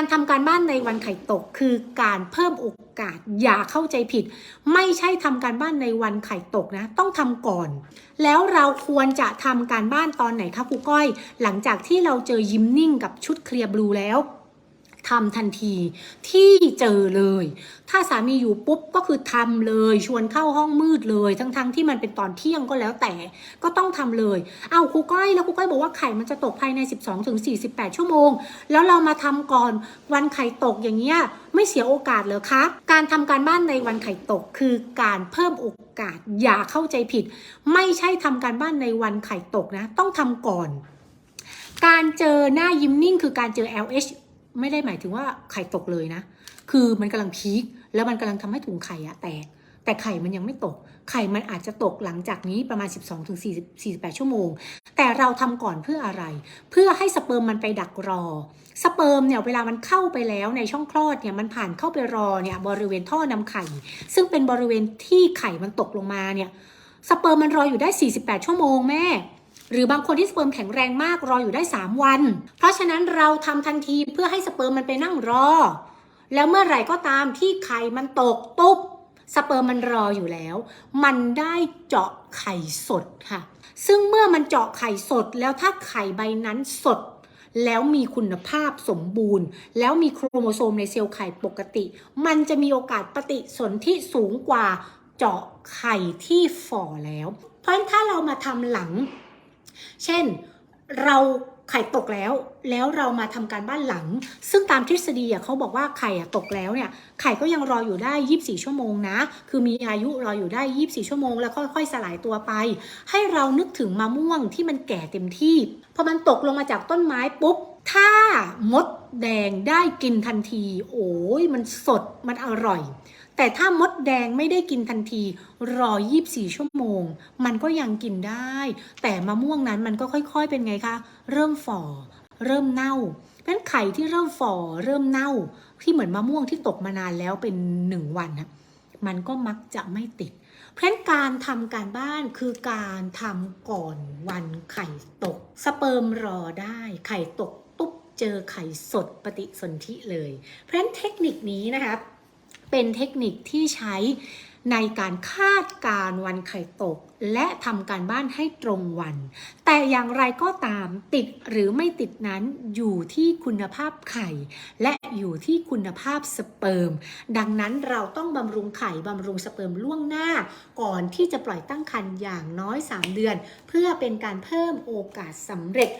การทำการบ้านในวันไข่ตก คือการเพิ่มโอกาสอย่าเข้าใจผิด ไม่ใช่ทำการบ้านในวันไข่ตกนะ ต้องทำก่อน แล้วเราควรจะทำการบ้านตอนไหนคะครูก้อย หลังจากที่เราเจอยิมนิ่งกับชุดเคลียร์บลูแล้ว ทำทันทีที่เจอเลย ถ้าสามีอยู่ปุ๊บก็คือทำเลย ชวนเข้าห้องมืดเลย ทั้งๆที่มันเป็นตอนเที่ยงก็แล้วแต่ก็ต้องทำเลย เอาครูก้อยแล้วครูก้อยบอกว่าไข่มันจะตกภายใน 12-48 ชั่วโมง แล้วเรามาทำก่อนวันไข่ตกอย่างเงี้ยไม่เสียโอกาสเหรอคะ การทำการบ้านในวันไข่ตกคือการเพิ่มโอกาสอย่าเข้าใจผิด ไม่ใช่ทำการบ้านในวันไข่ตกนะ ต้องทำก่อน การเจอหน้ายิ้มนิ่งคือการเจอ LH ไม่ได้หมายถึงว่าไข่ตกเลยนะ คือมันกำลังพีคแล้วมันกำลังทำให้ถุงไข่อะแตก แต่ไข่มันยังไม่ตก ไข่มันอาจจะตกหลังจากนี้ประมาณ 12ถึง40 48ชั่วโมง แต่เราทำก่อนเพื่ออะไร เพื่อให้สเปิร์มมันไปดักรอ สเปิร์มเนี่ยเวลามันเข้าไปแล้วในช่องคลอดเนี่ยมันผ่านเข้าไปรอเนี่ยบริเวณท่อนำไข่ ซึ่งเป็นบริเวณที่ไข่มันตกลงมาเนี่ยสเปิร์มมันรออยู่ได้ 48 ชั่วโมงแม่ หรือบางคนที่สเปิร์มแข็งแรงมากรออยู่ได้ 3 วัน เพราะฉะนั้นเราทำทันทีเพื่อให้สเปิร์มมันไปนั่งรอ แล้วเมื่อไหร่ก็ตามที่ไข่มันตกตุ๊บสเปิร์มมันรออยู่แล้ว มันได้เจาะไข่สดค่ะ ซึ่งเมื่อมันเจาะไข่สดแล้วถ้าไข่ใบนั้นสด แล้วมีคุณภาพสมบูรณ์ แล้วมีโครโมโซมในเซลล์ไข่ปกติ มันจะมีโอกาสปฏิสนธิสูงกว่าเจาะไข่ที่ฝ่อแล้ว เพราะฉะนั้นถ้าเรามาทำหลัง เช่นเราไข่ตกแล้ว แล้วเรามาทำการบ้านหลัง ซึ่งตามทฤษฎีอะเขาบอกว่าไข่อะตกแล้วเนี่ย ไข่ก็ยังรออยู่ได้ 24 ชั่วโมงนะ คือมีอายุรออยู่ได้ 24 ชั่วโมง แล้วค่อยๆ สลายตัวไป ให้เรานึกถึงมะม่วงที่มันแก่เต็มที่ พอมันตกลงมาจากต้นไม้ปุ๊บ ถ้ามดแดงได้กินทันที โอ้ยมันสด มันอร่อย แต่ถ้ามดแดงไม่ได้กินทันที รอ 24 ชั่วโมง มันก็ยังกินได้ แต่มะม่วงนั้นมันก็ค่อย ๆ เป็นไงคะ เริ่มฝ่อ เริ่มเน่าเพราะฉะนั้นไข่ที่เริ่มฝ่อ เริ่มเน่า ที่เหมือนมะม่วงที่ตกมานานแล้วเป็นหนึ่งวันนะมันก็มักจะไม่ติด เพราะฉะนั้นการทำการบ้านคือการทำก่อนวันไข่ตก สเปิร์มรอได้ ไข่ตก ตุ๊บเจอไข่สดปฏิสนธิเลย เพราะฉะนั้นเทคนิคนี้นะคะ เป็นเทคนิคที่ใช้ในการคาดการวันไข่ตก และทำการบ้านให้ตรงวัน แต่อย่างไรก็ตามติดหรือไม่ติดนั้นอยู่ที่คุณภาพไข่ และอยู่ที่คุณภาพสเปิร์ม ดังนั้นเราต้องบำรุงไข่บำรุงสเปิร์มล่วงหน้า ก่อนที่จะปล่อยตั้งครรภ์อย่างน้อย 3 เดือน เพื่อเป็นการเพิ่มโอกาสสำเร็จ